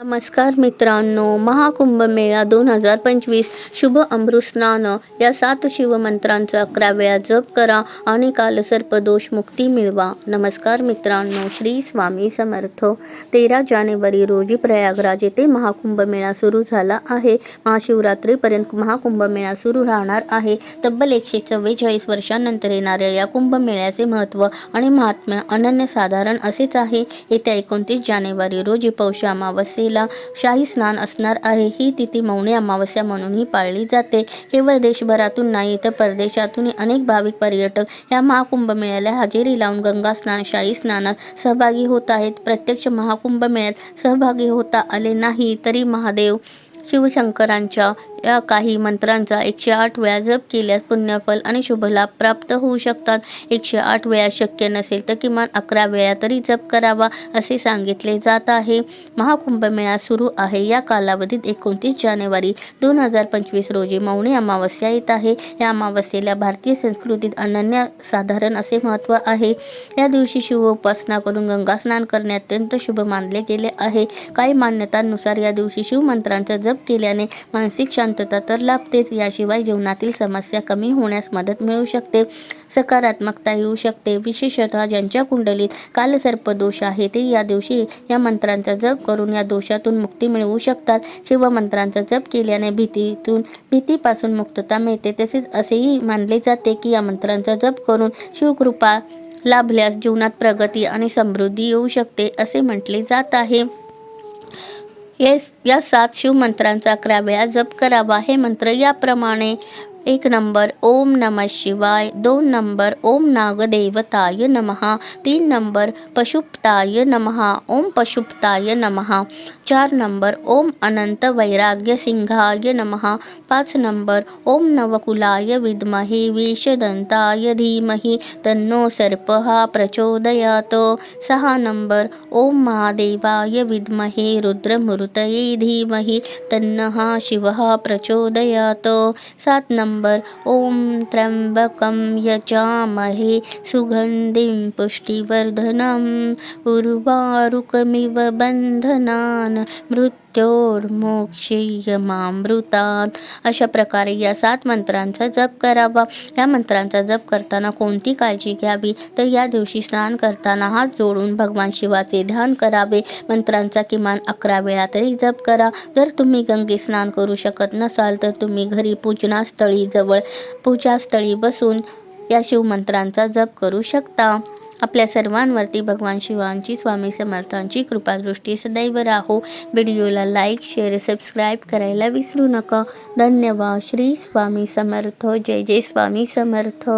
नमस्कार मित्रांनो महाकुंभमेळा दोन हजार पंचवीस शुभ अमृतस्नान. या सात शिवमंत्रांचा अकरा वेळा जप करा आणि कालसर्पदोष मुक्ती मिळवा. नमस्कार मित्रांनो श्री स्वामी समर्थ. तेरा जानेवारी रोजी प्रयागराज येथे महाकुंभमेळा सुरू झाला आहे. महाशिवरात्रीपर्यंत महाकुंभमेळा सुरू राहणार आहे. तब्बल एकशे चव्वेचाळीस वर्षांनंतर येणाऱ्या या कुंभमेळ्याचे महत्त्व आणि महात्म्य अनन्यसाधारण असेच आहे. येत्या एकोणतीस जानेवारी रोजी पौष अमावस्येला शाही स्नान असणार आहे. ही तिथी मौनी अमावस्या म्हणूनही पाळली जाते. केवळ देशभरातून नाही तर परदेशातूनही अनेक भाविक पर्यटक या महाकुंभ मेळ्याला हजेरी लावून गंगा स्नान शाही स्नानात सहभागी होत आहेत. प्रत्यक्ष महाकुंभ मेळ्यात सहभागी होता आले नाही तरी महादेव शिवशंकरांच्या या काही मंत्रांचा एकशे आठ वेळा जप केल्यास पुण्यफल आणि शुभलाभ प्राप्त होऊ शकतात. एकशे आठ वेळा शक्य नसेल तर किमान अकरा वेळा तरी जप करावा असे सांगितले जात आहे. महाकुंभमेळा सुरू आहे. या कालावधीत एकोणतीस जानेवारी दोन हजार पंचवीस रोजी मौनी अमावस्या येत आहे. या अमावस्येला भारतीय संस्कृतीत अनन्य साधारण असे महत्त्व आहे. या दिवशी शिव उपासना करून गंगा स्नान करणे अत्यंत शुभ मानले गेले आहे. काही मान्यतांनुसार या दिवशी शिवमंत्रांचा जप केल्याने मानसिक शांतता तर लाभतेच. याशिवाय जीवनातील समस्या कमी होण्यास मदत मिळू शकते. सकारात्मकता येऊ शकते. विशेषतः ज्यांच्या कुंडलीत कालसर्पदोष आहे ते या दिवशी या मंत्रांचा जप करून या दोषातून मुक्ती मिळवू शकतात. शिवमंत्रांचा जप केल्याने भीतीतून भीतीपासून मुक्तता मिळते. तसेच असेही मानले जाते की या मंत्रांचा जप करून शिवकृपा लाभल्यास जीवनात प्रगती आणि समृद्धी येऊ शकते असे म्हटले जात आहे. येस या सात शिवमंत्रांचा अकरा वेळा जप करावा हे मंत्र याप्रमाणे एक नंबर ओम नम शिवाय. दोन नंबर ओम नागदेवताय नमः. तीन नंबर पशुप्ताय नमः. ओम पशुप्ताय नमः. चार नंबर ओम अनंत वैराग्य सिंहाय नमः. पाच नंबर ओम नवकुलाय विद्महे विषदंताय धीमहि. तन्नो सर्पः प्रचोदयात. सहा नंबर ओम महादेवाय विद्महे रुद्रमृतये धीमहि. तन्नः शिवः प्रचोदयात. सात नंबर ओम त्र्यंबकं यजामहे। सुगन्धिं पुष्टिवर्धनम् उर्वारुकमिव बंधनान बन्धनान्। मृत्योर्मोक्षयमामृतात् अशा प्रकारे या सात मंत्रांचा जप करावा. या मंत्रांचा जप करताना कोणती काळजी घ्यावी? तर या दिवशी स्नान करताना हात जोडून भगवान शिवाचे ध्यान करावे. मंत्रांचा किमान अकरा वेळा तरी जप करा. जर तुम्ही गंगे स्नान करू शकत नसाल तर तुम्ही घरी पूजनास्थळी जवळ पूजास्थळी बसून या शिवमंत्रांचा जप करू शकता. आपल्या सर्वांवरती भगवान शिवांची स्वामी समर्थांची कृपादृष्टी सदैव राहो. व्हिडिओला लाईक शेअर सबस्क्राईब करायला विसरू नका. धन्यवाद. श्री स्वामी समर्थ. जय जय स्वामी समर्थ.